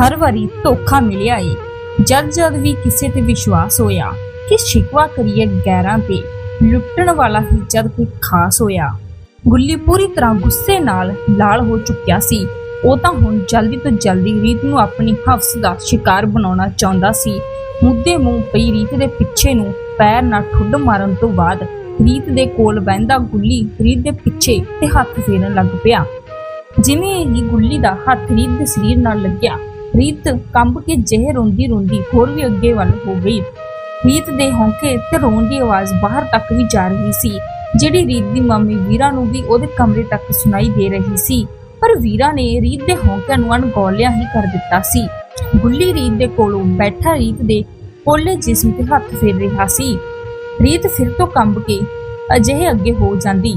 ਹਰ ਵਾਰੀ ਧੋਖਾ ਮਿਲਿਆ ਏ। ਜਦ ਜਦ ਵੀ ਕਿਸੇ ਤੇ ਵਿਸ਼ਵਾਸ ਹੋਇਆ ਕਿ ਸ਼ਿਕਵਾ ਕਰੀਏ ਗੈਰਾਂ ਤੇ, ਲੁੱਟਣ ਵਾਲਾ ਹੀ ਜਦ ਕੋਈ ਖਾਸ ਹੋਇਆ। ਗੁੱਲੀ ਪੂਰੀ ਤਰ੍ਹਾਂ ਗੁੱਸੇ ਨਾਲ ਲਾਲ ਹੋ ਚੁੱਕਿਆ ਸੀ। ਉਹ ਤਾਂ ਹੁਣ ਜਲਦੀ ਤੋਂ ਜਲਦੀ ਰੀਤ ਨੂੰ ਆਪਣੀ ਹਫਸ ਦਾ ਸ਼ਿਕਾਰ ਬਣਾਉਣਾ ਚਾਹੁੰਦਾ ਸੀ। ਮੁੱਦੇ ਮੂੰਹ ਪਈ ਰੀਤ ਦੇ ਪਿੱਛੇ ਨੂੰ ਪੈਰ ਨਾਲ ਠੁੱਡ ਮਾਰਨ ਤੋਂ ਬਾਅਦ ਰੀਤ ਦੇ ਕੋਲ ਬਹਿੰਦਾ ਗੁੱਲੀ ਰੀਤ ਦੇ ਪਿੱਛੇ ਤੇ ਹੱਥ ਫੇਰਨ ਲੱਗ ਪਿਆ। ਜਿਵੇਂ ਹੀ ਗੁੱਲੀ ਦਾ ਹੱਥ ਰੀਤ ਦੇ ਸਰੀਰ ਨਾਲ ਲੱਗਿਆ ਰੀਤ ਕੰਬ ਕੇ ਜਿਹੇ ਰੋਂਦੀ ਰੋਂਦੀ ਹੋਰ ਵੀ ਅੱਗੇ ਵੱਲ ਹੋ ਗਈ। ਰੀਤ ਦੇ ਹੌਂਕੇ ਤੇ ਰੋਣ ਦੀ ਆਵਾਜ਼ ਬਾਹਰ ਤੱਕ ਵੀ ਜਾ ਰਹੀ ਸੀ, ਜਿਹੜੀ ਰੀਤ ਦੀ ਮੰਮੀ ਵੀਰਾ ਨੂੰ ਵੀ ਉਹਦੇ ਕਮਰੇ ਤੱਕ ਸੁਣਾਈ ਦੇ ਰਹੀ ਸੀ, ਪਰ ਵੀਰਾ ਨੇ ਰੀਤ ਦੇ ਹੌਂਕਿਆਂ ਨੂੰ ਅਣਗੌਲਿਆ ਹੀ ਕਰ ਦਿੱਤਾ ਸੀ। ਗੁੱਲੀ ਰੀਤ ਦੇ ਕੋਲੋਂ ਬੈਠਾ ਰੀਤ ਦੇ ਪੋਲੇ ਜਿਸਮ ਤੇ ਹੱਥ ਫੇਰ ਰਿਹਾ ਸੀ। ਰੀਤ ਫਿਰ ਤੋਂ ਕੰਬ ਕੇ ਅਜਿਹੇ ਅੱਗੇ ਹੋ ਜਾਂਦੀ।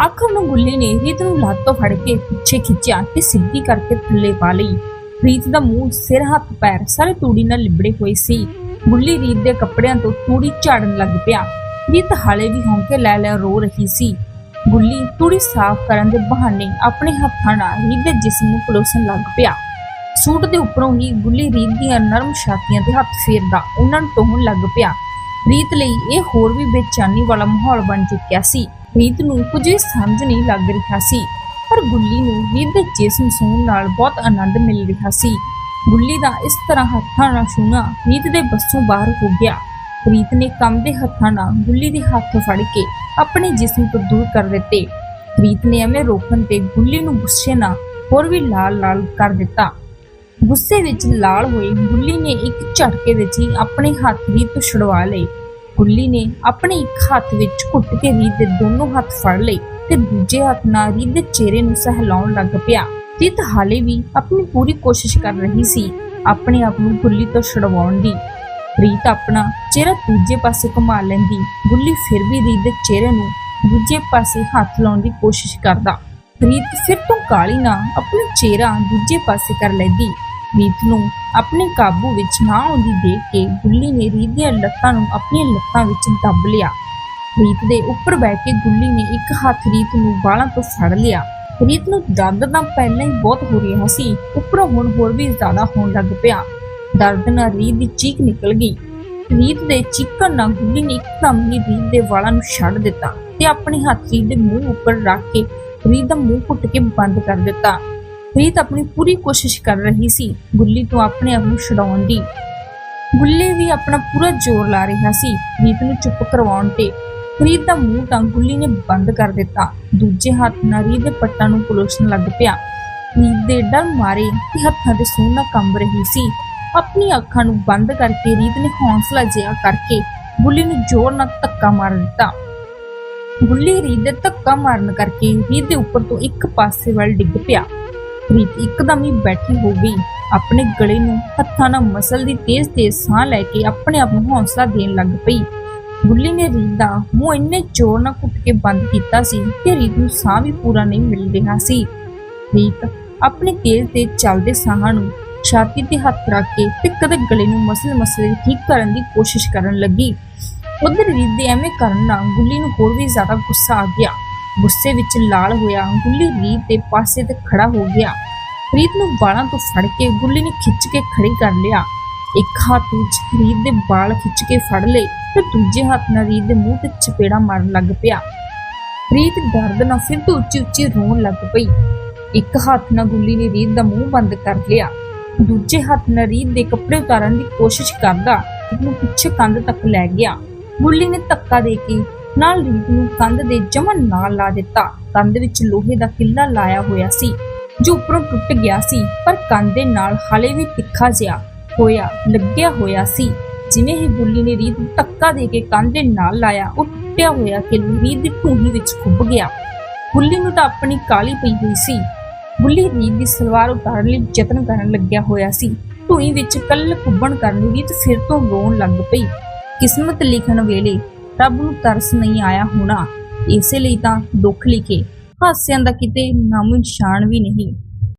ਆਖਰ ਨੂੰ ਗੁੱਲੀ ਨੇ ਰੀਤ ਨੂੰ ਲੱਤ ਤੋਂ ਫੜ ਕੇ ਪਿੱਛੇ ਖਿੱਚਿਆ ਤੇ ਸਿੱਧੀ ਕਰਕੇ ਥੱਲੇ ਪਾ ਲਈ। ਰੀਤ ਦਾ ਮੂੰਹ ਸਿਰ ਹੱਥ ਪੈਰ ਸਾਰੇ ਤੂੜੀ ਨਾਲ ਲਿਬੜੇ ਹੋਏ ਸੀ। ਗੁੱਲੀ ਰੀਤ ਦੇ ਕੱਪੜਿਆਂ ਤੋਂ ਤੂੜੀ ਝਾੜਨ ਲੱਗ ਪਿਆ। ਰੀਤ ਹਾਲੇ ਵੀ ਹੌਂਕੇ ਲੈ ਲੈ ਰੋ ਰਹੀ ਸੀ। ਗੁੱਲੀ ਤੂੜੀ ਸਾਫ਼ ਕਰਨ ਦੇ ਬਹਾਨੇ ਆਪਣੇ ਹੱਥਾਂ ਨਾਲ ਰੀਤ ਦੇ ਜਿਸਮ ਨੂੰ ਪਲੋਸਣ ਲੱਗ ਪਿਆ। ਸੂਟ ਦੇ ਉੱਪਰੋਂ ਹੀ ਗੁੱਲੀ ਰੀਤ ਦੀਆਂ ਨਰਮ ਛਾਤੀਆਂ ਤੇ ਹੱਥ ਫੇਰਦਾ ਉਹਨਾਂ ਨੂੰ ਟੋਹਣ ਲੱਗ ਪਿਆ। ਰੀਤ ਲਈ ਇਹ ਹੋਰ ਵੀ ਬੇਚੈਨੀ ਵਾਲਾ ਮਾਹੌਲ ਬਣ ਚੁੱਕਿਆ ਸੀ। ਰੀਤ ਨੂੰ ਕੁਝ ਸਮਝ ਨਹੀਂ ਲੱਗ ਰਿਹਾ ਸੀ। ਪਰ ਗੁੱਲੀ ਨੂੰ ਰੀਤ ਦੇ ਜਿਸਮ ਸੂਣ ਨਾਲ ਬਹੁਤ ਆਨੰਦ ਮਿਲ ਰਿਹਾ ਸੀ। ਗੁੱਲੀ ਦਾ ਇਸ ਤਰ੍ਹਾਂ ਹੱਥਾਂ ਨਾਲ ਛੂਣਾ ਰੀਤ ਦੇ ਬੱਸੋਂ ਬਾਹਰ ਹੋ ਗਿਆ। ਰੀਤ ਨੇ ਕੰਮ ਦੇ ਹੱਥਾਂ ਨਾਲ ਗੁੱਲੀ ਦੇ ਹੱਥ ਫੜ ਕੇ ਆਪਣੇ ਜਿਸਮ ਤੋਂ ਦੂਰ ਕਰ ਦਿੱਤੇ। ਰੀਤ ਨੇ ਐਵੇਂ ਰੋਕਣ ਤੇ ਗੁੱਲੀ ਨੂੰ ਗੁੱਸੇ ਨਾਲ ਹੋਰ ਵੀ ਲਾਲ ਲਾਲ ਕਰ ਦਿੱਤਾ। ਗੁੱਸੇ ਵਿੱਚ ਲਾਲ ਹੋਈ ਗੁੱਲੀ ਨੇ ਇੱਕ ਝਟਕੇ ਵਿੱਚ ਹੀ ਆਪਣੇ ਹੱਥ ਰੀਤ ਤੋਂ ਛੁਡਵਾ ਲਏ ਗੁੱਲੀ ਨੇ ਆਪਣੇ ਇੱਕ ਹੱਥ ਵਿੱਚ ਘੁੱਟ ਕੇ ਰੀਤ ਦੇ ਦੋਨੋਂ ਹੱਥ ਫੜ ਲਏ। ਤੇ ਦੂਜੇ ਹੱਥ ਨਾਲ ਰੀਤ ਦੇ ਚਿਹਰੇ ਨੂੰ ਸਹਿਲਾਉਣ ਲੱਗ ਪਿਆ। ਰੀਤ ਹਾਲੇ ਵੀ ਆਪਣੀ ਪੂਰੀ ਕੋਸ਼ਿਸ਼ ਕਰ ਰਹੀ ਸੀ, ਆਪਣੇ ਆਪ ਨੂੰ ਗੁੱਲੀ ਤੋਂ ਛੁਡਵਾਉਣ ਦੀ। ਰੀਤ ਆਪਣਾ ਚਿਹਰਾ ਦੂਜੇ ਪਾਸੇ ਘੁਮਾ ਲੈਂਦੀ, ਗੁੱਲੀ ਫਿਰ ਵੀ ਰੀਤ ਚਿਹਰੇ ਨੂੰ ਦੂਜੇ ਪਾਸੇ ਹੱਥ ਲਾਉਣ ਦੀ ਕੋਸ਼ਿਸ਼ ਕਰਦਾ। ਰੀਤ ਫਿਰ ਤੋਂ ਕਾਲੀ ਨਾ ਆਪਣਾ ਚਿਹਰਾ ਦੂਜੇ ਪਾਸੇ ਕਰ ਲੈਂਦੀ। ਰੀਤ ਨੂੰ ਆਪਣੇ ਕਾਬੂ ਵਿੱਚ ਨਾ ਆਉਂਦੀ ਦੇਖ ਕੇ ਗੁੱਲੀ ਨੇ ਰੀਤ ਦੀਆਂ ਲੱਤਾਂ ਨੂੰ ਆਪਣੀਆਂ ਲੱਤਾਂ ਵਿੱਚ ਦੱਬ ਲਿਆ। ਰੀਤ ਦੇ ਉੱਪਰ ਬੈਠ ਕੇ ਗੁੱਲੀ ਨੇ ਇੱਕ ਹੱਥ ਰੀਤ ਨੂੰ ਬਾਲਾਂ ਤੋਂ ਫੜ ਲਿਆ। ਰੀਤ ਨੂੰ ਦਰਦ ਤਾਂ ਪਹਿਲਾਂ ਹੀ ਬਹੁਤ ਹੋ ਰਿਹਾ ਸੀ, ਉੱਪਰੋਂ ਹੁਣ ਹੋਰ ਵੀ ਜ਼ਿਆਦਾ ਹੋਣ ਲੱਗ ਪਿਆ। ਦਰਦ ਨਾਲ ਰੀਤ ਦੀ ਚੀਕ ਨਿਕਲ ਗਈ। ਰੀਤ ਦੇ ਚੀਕਣ ਨਾਲ ਗੁੱਲੀ ਨੇ ਇੱਕਦਮ ਹੀ ਰੀਤ ਦੇ ਵਾਲਾਂ ਨੂੰ ਛੱਡ ਦਿੱਤਾ ਤੇ ਆਪਣੇ ਹੱਥ ਰੀਤ ਦੇ ਮੂੰਹ ਉੱਪਰ ਰੱਖ ਕੇ ਰੀਤ ਦਾ ਮੂੰਹ ਘੁੱਟ ਕੇ ਬੰਦ ਕਰ ਦਿੱਤਾ। ਰੀਤ ਆਪਣੀ ਪੂਰੀ ਕੋਸ਼ਿਸ਼ ਕਰ ਰਹੀ ਸੀ ਗੁੱਲੀ ਤੋਂ ਆਪਣੇ ਆਪ ਨੂੰ ਛਡਾਉਣ ਦੀ। ਗੁੱਲੀ ਵੀ ਆਪਣਾ ਪੂਰਾ ਜ਼ੋਰ ਲਾ ਰਿਹਾ ਸੀ। ਰੀਤ ਨੂੰ ਚੁੱਪ ਕਰਵਾਉਣ ਤੇ ਰੀਤ ਦਾ ਮੂੰਹ ਤਾਂ ਗੁੱਲੀ ਨੇ ਬੰਦ ਕਰ ਦਿੱਤਾ। ਦੂਜੇ ਹੱਥ ਨਾਲ ਰੀਤ ਦੇ ਪੱਟਾਂ ਨੂੰ ਪਲੋਸਣ ਲੱਗ ਪਿਆ। ਰੀਤ ਦੇ ਡਰ ਮਾਰੇ ਤੇ ਹੱਥਾਂ ਦੇ ਸੂਹ ਕੰਬ ਰਹੀ ਸੀ। ਆਪਣੀ ਅੱਖਾਂ ਨੂੰ ਬੰਦ ਕਰਕੇ ਰੀਤ ਨੇ ਹੌਸਲਾ ਜਿਹਾ ਕਰਕੇ ਗੁੱਲੀ ਨੂੰ ਜ਼ੋਰ ਨਾਲ ਧੱਕਾ ਮਾਰ ਦਿੱਤਾ। ਗੁੱਲੀ ਰੀਤ ਦੇ ਧੱਕਾ ਮਾਰਨ ਕਰਕੇ ਰੀਤ ਦੇ ਉੱਪਰ ਤੋਂ ਇੱਕ ਪਾਸੇ ਵੱਲ ਡਿੱਗ ਪਿਆ। ਰੀਤ ਇੱਕਦਮ ਹੀ ਬੈਠੀ ਹੋ ਗਈ। ਆਪਣੇ ਗਲੇ ਨੂੰ ਹੱਥਾਂ ਨਾਲ ਮਸਲ ਦੀ ਤੇਜ਼-ਤੇਜ਼ ਸਾਹ ਲੈ ਕੇ ਆਪਣੇ ਆਪ ਨੂੰ ਹੌਸਲਾ ਦੇਣ ਲੱਗ ਪਈ। ਗੁੱਲੀ ਨੇ ਰੀਤ ਦਾ ਮੂੰਹ ਇੰਨੇ ਜ਼ੋਰ ਨਾਲ ਘੁੱਟ ਕੇ ਬੰਦ ਕੀਤਾ ਸੀ ਕਿ ਰੀਤ ਨੂੰ ਸਾਹ ਵੀ ਪੂਰਾ ਨਹੀਂ ਮਿਲ ਰਿਹਾ ਸੀ। ਰੀਤ ਆਪਣੇ ਤੇਜ਼-ਤੇਜ਼ ਚੱਲਦੇ ਸਾਹਾਂ ਨੂੰ ਛਾਤੀ ਤੇ ਹੱਥ ਰੱਖ ਕੇ ਤੇ ਕਦੇ ਗਲੇ ਨੂੰ ਮਸਲ ਮਸਲੇ ਠੀਕ ਕਰਨ ਦੀ ਕੋਸ਼ਿਸ਼ ਕਰਨ ਲੱਗੀ। ਉਧਰ ਰੀਤ ਦੇ ਐਵੇਂ ਕਰਨ ਨਾਲ ਗੁੱਲੀ ਨੂੰ ਹੋਰ ਵੀ ਜ਼ਿਆਦਾ ਗੁੱਸਾ ਆ ਗਿਆ। ਗੁੱਸੇ ਵਿੱਚ ਲਾਲ ਹੋਇਆ, ਗੁੱਲੀ ਰੀਤ ਦੇ ਪਾਸੇ ਤੇ ਖੜਾ ਹੋ ਗਿਆ। ਰੀਤ ਨੂੰ ਵਾਲਾਂ ਤੋਂ ਫੜ ਕੇ ਗੁੱਲੀ ਨੇ ਖਿੱਚ ਕੇ ਖੜੀ ਕਰ ਲਿਆ। ਇੱਕ ਹੱਥ ਵਿੱਚ ਰੀਤ ਦੇ ਵਾਲ ਖਿੱਚ ਕੇ ਫੜ ਲਏ ਤੇ ਦੂਜੇ ਹੱਥ ਨਾਲ ਰੀਤ ਦੇ ਮੂੰਹ ਤੇ ਚਪੇੜਾ ਮਾਰਨ ਲੱਗ ਪਿਆ। ਰੀਤ ਦਰਦ ਨਾਲ ਫਿਰ ਤੋਂ ਉੱਚੀ ਉੱਚੀ ਰੋਣ ਲੱਗ ਪਈ। ਇੱਕ ਹੱਥ ਨਾਲ ਗੁੱਲੀ ਨੇ ਰੀਤ ਦਾ ਮੂੰਹ ਬੰਦ ਕਰ ਲਿਆ। ਦੂਜੇ ਹੱਥ ਨਾਲ ਰੀਤ ਦੇ ਕੱਪੜੇ ਉਤਾਰਨ ਦੀ ਕੋਸ਼ਿਸ਼ ਕਰਦਾ, ਉਹਨੂੰ ਪਿੱਛੇ ਕੰਧ ਤੱਕ ਲੈ ਗਿਆ। ਗੁੱਲੀ ਨੇ ਧੱਕਾ ਦੇ ਕੇ ਨਾਲ ਰੀਤ ਨੂੰ ਕੰਧ ਦੇ ਜਮਨ ਨਾਲ ਲਾ ਦਿੱਤਾ। ਕੰਧ ਵਿੱਚ ਲੋਹੇ ਦਾ ਕਿੱਲਾ ਲਾਇਆ ਹੋਇਆ ਸੀ, ਜੋ ਉੱਪਰੋਂ ਟੁੱਟ ਗਿਆ ਸੀ, ਪਰ ਕੰਧ ਦੇ ਨਾਲ ਹਾਲੇ ਵੀ ਤਿੱਖਾ ਜਿਹਾ। ਹੋਇਆ, ਲੱਗਿਆ ਹੋਇਆ ਸੀ। ਜਿਵੇਂ ਹੀ ਗੁੱਲੀ ਨੇ ਰੀਤ ਨੂੰ ਧੱਕਾ ਦੇ ਕੇ ਕੰਧ ਦੇ ਨਾਲ ਲਾਇਆ ਉਹ ਟੁੱਟਿਆ ਹੋਇਆ ਕਿੱਲਾ ਰੀਤ ਦੀ ਢੂਹੀ ਵਿੱਚ ਖੁੱਭ ਗਿਆ। ਗੁੱਲੀ ਨੂੰ ਤਾਂ ਆਪਣੀ ਕਾਲੀ ਪਈ ਹੋਈ ਸੀ। ਗੁੱਲੀ ਰੀਤ ਦੀ ਸਲਵਾਰ ਉਤਾਰਨ ਲਈ ਯਤਨ ਕਰਨ ਲੱਗਿਆ ਹੋਇਆ ਸੀ। ਢੂਈ ਵਿੱਚ ਕੱਲ ਕੁੱਬਣ ਕਰਨ ਰੀਤ ਫਿਰ ਤੋਂ ਰੋਣ ਲੱਗ ਪਈ। ਕਿਸਮਤ ਲਿਖਣ ਵੇਲੇ ਰੱਬ ਨੂੰ ਤਰਸ ਨਹੀਂ ਆਇਆ ਹੋਣਾ। ਇਸੇ ਲਈ ਤਾਂ ਦੁੱਖ ਲਿਖੇ। ਹਾਸਿਆਂ ਦਾ ਕਿਤੇ ਨਾਮੋ ਨਿਸ਼ਾਨ ਵੀ ਨਹੀਂ।